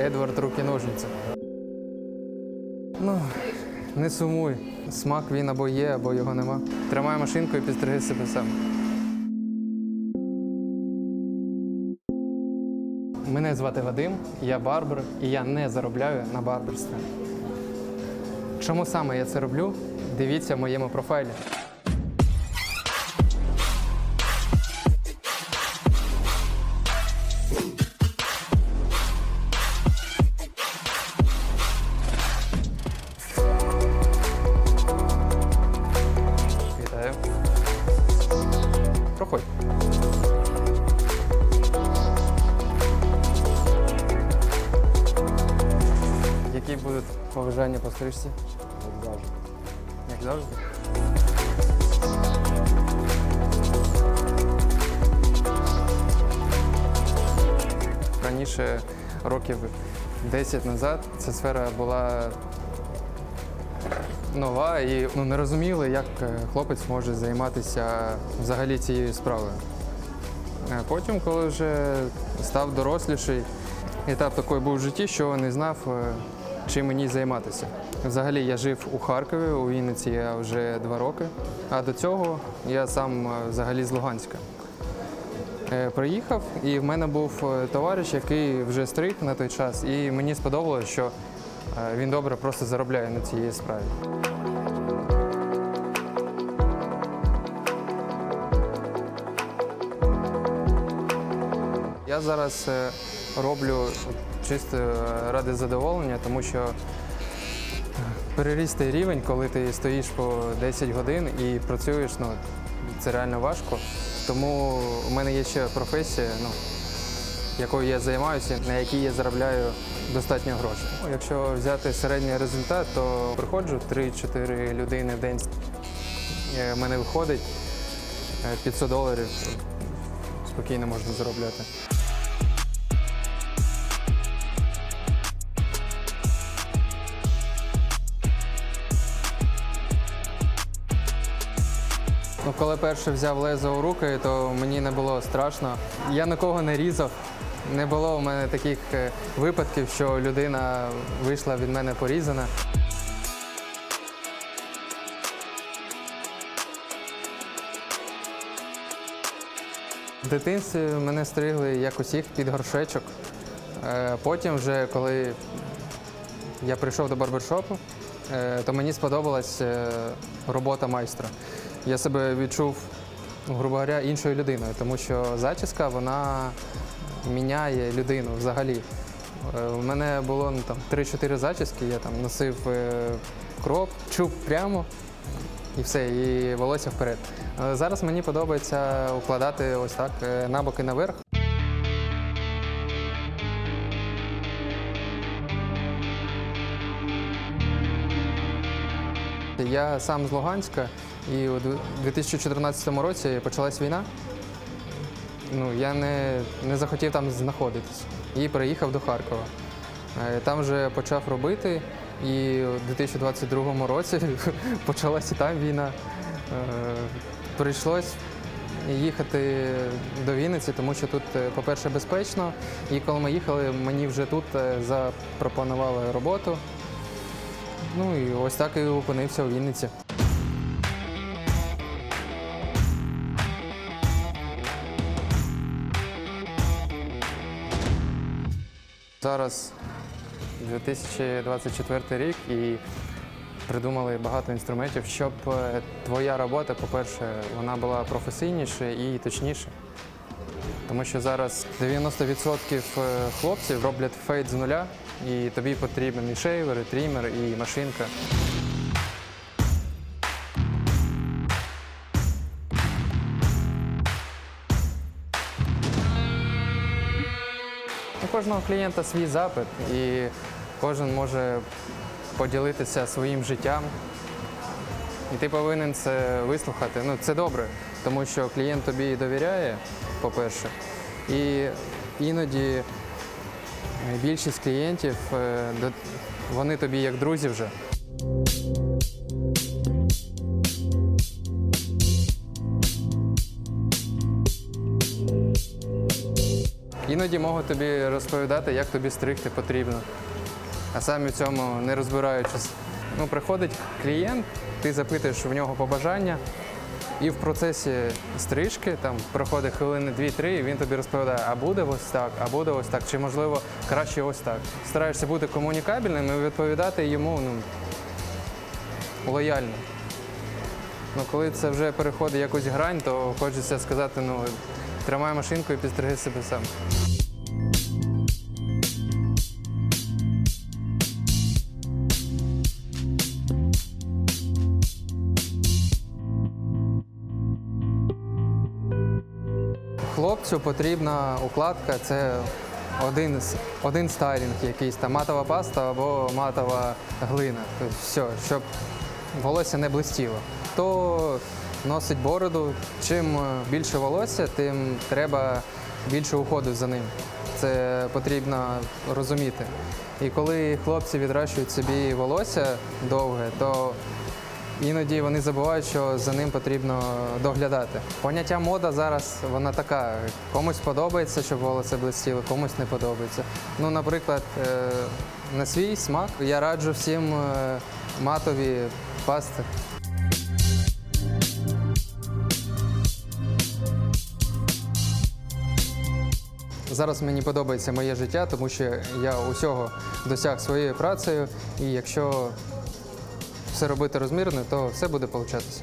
Едвард руки-ножниці. Ну, не сумуй. Смак він або є, або його нема. Тримай машинку і підстриги себе сам. Мене звати Вадим, я барбер, і я не заробляю на барберстві. Чому саме я це роблю? Дивіться в моєму профайлі. Побажання по стрижці? Як завжди. Як завжди. Раніше, років 10 назад, ця сфера була нова і ну, не розуміли, як е, хлопець може займатися взагалі цією справою. Е, Потім, коли вже став доросліший, етап такий був в житті, що не знав, е, чим мені займатися. Взагалі я жив у Харкові, у Вінниці я вже два роки, а до цього я сам е, взагалі з Луганська. Е, Приїхав, і в мене був е, товариш, який вже стриг на той час, і мені сподобалося, що він добре просто заробляє на цій справі. Я зараз роблю чисто е, ради задоволення, тому що е, переріс той рівень, коли ти стоїш по 10 годин і працюєш, ну це реально важко. Тому у мене є ще професія, ну, якою я займаюся, на якій я заробляю достатньо грошей. Ну, Якщо взяти середній результат, то приходжу 3-4 людини в день. Е, в мене виходить е, 500 доларів. Спокійно можна заробляти. Ну, коли перше взяв лезо у руки, то мені не було страшно. Я нікого не різав. Не було у мене таких е, випадків, що людина вийшла від мене порізана. В дитинстві мене стригли як усіх під горшечок. Е, Потім, вже коли я прийшов до барбершопу, е, то мені сподобалась робота майстра. Я себе відчув, грубо говоря, іншою людиною, тому що зачіска вона міняє людину взагалі. Е, У мене було ну, там 3-4 зачіски, я там носив е, кроп, чуб прямо і все, і волосся вперед. Е, Зараз мені подобається укладати ось так е, на боки наверх. Я сам з Луганська, і у 2014 році почалась війна. Ну, я не, не захотів там знаходитись і переїхав до Харкова. Е, Там вже почав робити, і у 2022 році почалася там війна. Е, Прийшлось їхати до Вінниці, тому що тут, е, по-перше, безпечно. І коли ми їхали, мені вже тут запропонували роботу. Ну і ось так і опинився у Вінниці. Зараз 2024 рік і придумали багато інструментів, щоб е, твоя робота, по-перше, вона була професійніше і точніше. Тому що зараз 90% хлопців роблять фейт з нуля, і тобі потрібен і шейвер, і трімер, і машинка. Кожного клієнта свій запит, і кожен може поділитися своїм життям. І ти повинен це вислухати. Ну, це добре, тому що клієнт тобі довіряє, по-перше. І іноді більшість клієнтів, е, вони тобі як друзі вже. Іноді можуть тобі розповідати, як тобі стригти потрібно, а самі в цьому не розбираючись. Ну, приходить клієнт, ти запитуєш в нього побажання, і в процесі стрижки там проходить хвилини 2-3, і він тобі розповідає, а буде ось так, а буде ось так, чи можливо краще ось так. Стараєшся бути комунікабельним і відповідати йому ну, лояльно. Ну, коли це вже переходить якусь грань, то хочеться сказати, ну, тримай машинку і підстриги себе сам. Хлопцю потрібна укладка це один, один стайлінг, якийсь там матова паста або матова глина. Тобто все, щоб волосся не блистіло. Хто носить бороду, чим е, більше волосся, тим треба більше уходу за ним. Це потрібно розуміти. І коли хлопці відращують собі волосся довге, то Іноді вони забувають, що за ним потрібно доглядати. Поняття мода зараз вона така. Комусь подобається, щоб волосся блистіло, комусь не подобається. Ну, наприклад, е, на свій смак я раджу всім е, матові пасти. Зараз мені подобається моє життя, тому що я усього досяг своєю працею, і якщо все робити розмірно, то все буде получатися.